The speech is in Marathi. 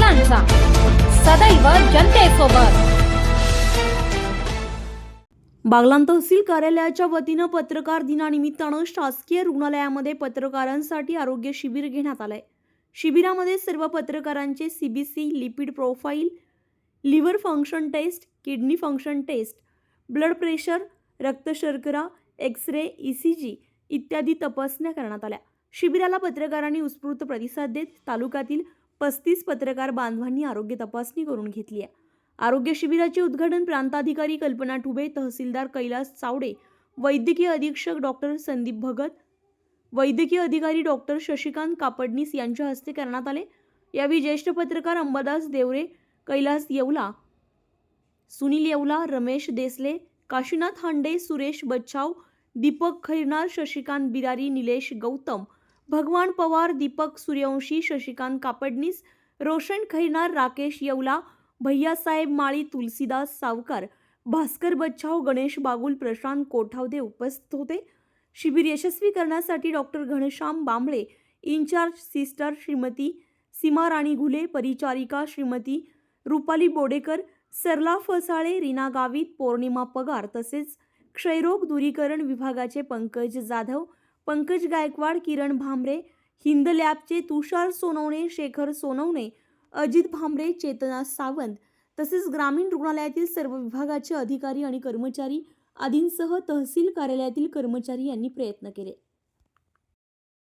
मुलांचा. सदैव जनतेसोबत. बागलाण तहसील कार्यालयाच्या वतीनं पत्रकार दिनानिमित्तानं शासकीय रुग्णालयामध्ये पत्रकारांसाठी आरोग्य शिबिर घेण्यात आलंय. शिबिरामध्ये सर्व पत्रकारांचे CBC lipid profile liver function test kidney function test blood pressure रक्तशर्करा X ray E C G इत्यादी तपासण्या करण्यात आल्या. शिबिराला पत्रकारांनी उत्स्फूर्त प्रतिसाद देत तालुक्यातील पस्तीस पत्रकार बांधवांनी आरोग्य तपासणी करून घेतली आहे. आरोग्य शिबिराचे उद्घाटन प्रांताधिकारी कल्पना ठुबे तहसीलदार कैलास चावडे वैद्यकीय अधीक्षक डॉक्टर संदीप भगत वैद्यकीय अधिकारी डॉक्टर शशिकांत कापडनीस यांच्या हस्ते करण्यात आले. यावेळी ज्येष्ठ पत्रकार अंबादास देवरे कैलास येवला सुनील येवला रमेश देसले काशीनाथ हांडे सुरेश बच्छाव दीपक खैरनार शशिकांत बिरारी निलेश गौतम भगवान पवार दीपक सूर्यवंशी शशिकांत कापडनीस रोशन खैनार राकेश येवला भैयासाहेब माळी तुलसीदास सावकार भास्कर बच्छाव गणेश बागुल प्रशांत कोठावदे उपस्थित होते. शिबिर यशस्वी करण्यासाठी doctor Ghanshyam Bambale in charge sister Shrimati Seema Rani Ghule परिचारिका श्रीमती रुपाली बोडेकर सरला फसाळे रीना गावित पौर्णिमा पगार तसेच क्षयरोग दूरीकरण विभागाचे पंकज जाधव पंकज गायकवाड किरण भांबरे हिंद लॅबचे तुषार सोनवणे शेखर सोनवणे अजित भांबरे चेतना सावंत तसेच ग्रामीण रुग्णालयातील सर्व विभागाचे अधिकारी आणि कर्मचारी आदींसह तहसील कार्यालयातील कर्मचारी यांनी प्रयत्न केले.